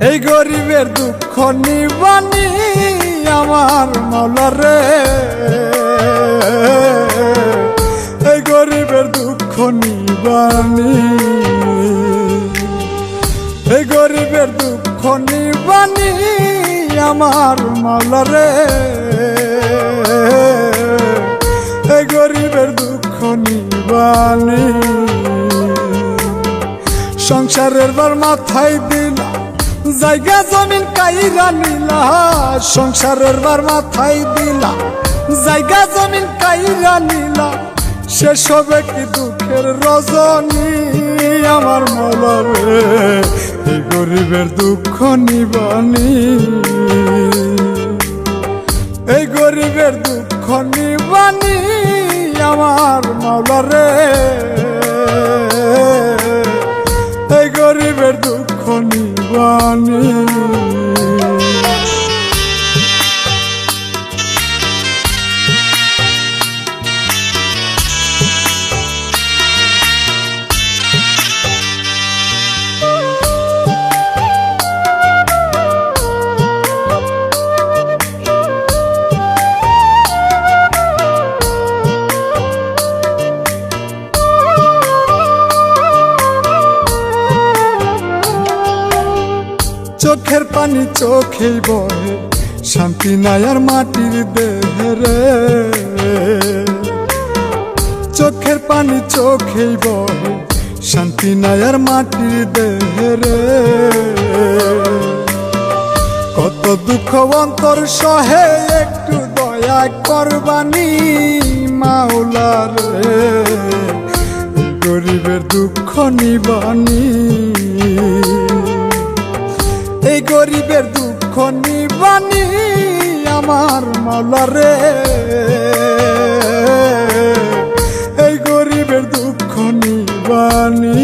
এই গরিবের দুঃখ নিবানি আমার মলরে এই গরিবের দুঃখ নিবানি। এই গরিবের দুঃখ নিবানি আমার মলরে এই গরিবের দুঃখ নিবানি। সংসারের বার মাথায় দিলা জায়গা জমিন কাইরা নিলা, সংসারের বার মাথায় দিলা। জায়গা জমিন কাইরা নিলা, শেষ হবে কি দুঃখের রজনী? আমার মলরে, এই গরিবের দুঃখ নিবানি। এই গরিবের দুঃখ নিবানি, আমার মাওলারে নিবানি চোখের পানি চোখেই বহে, শান্তি নাই আর মাটির দেহরে চোখের পানি চোখেই বহে, শান্তি নাই আর মাটির দেহরে কত দুঃখ অন্তর সহে, একটু দয়া করবানি মাওলার গরিবের দুঃখ নিবানি। এই গরিবের দুঃখ নিবানি আমার মালারে এই গরিবের দুঃখ নিবানি।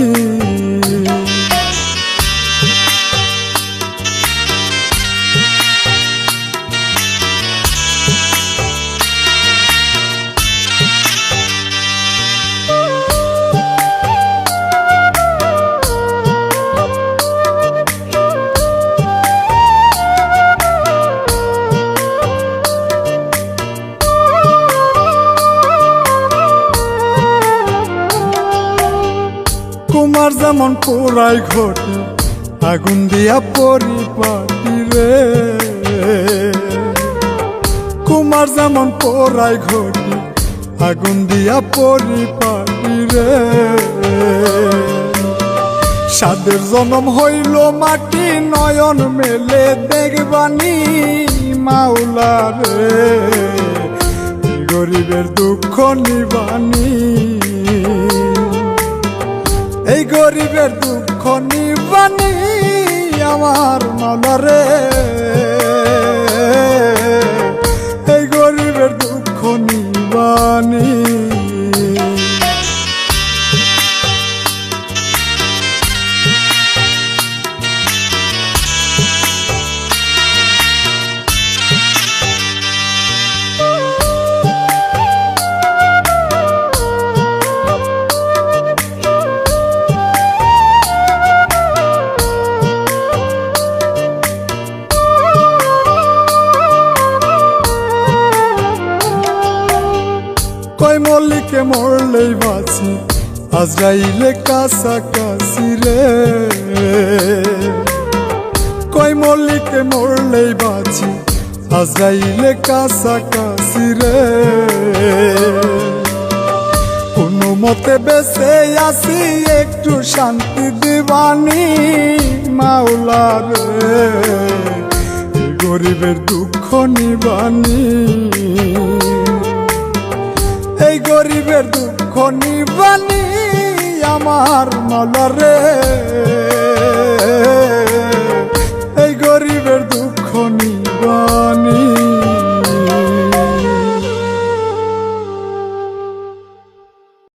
কুমার যেমন পোড়াই ঘটে, আগুন দিয়া পরিপাটি রে। কুমার যেমন পোড়াই ঘটে, আগুন দিয়া পরিপাটি রে। সাদের জনম হইল মাটি নয়ন মেলে, দেখবানি মাওলা রে। গরিবের দুঃখ নিবানি এই গরিবের দুঃখ নিবানি আমার মালারে এই গরিবের দুঃখ নিবানি কই মল্লিকে মরলেই বাঁচি। আজরাইলে কাছাকাছি রে। কই মল্লিকে মরলেই বাঁচি। আজরাইলে কাছাকাছি রে। কোনো মতে বেঁচে আসি একটু শান্তি দিবানি মাওলা রে। গরিবের দুঃখ নিবানি। এই গরিবের দুঃখ নিবানি আমার মলরে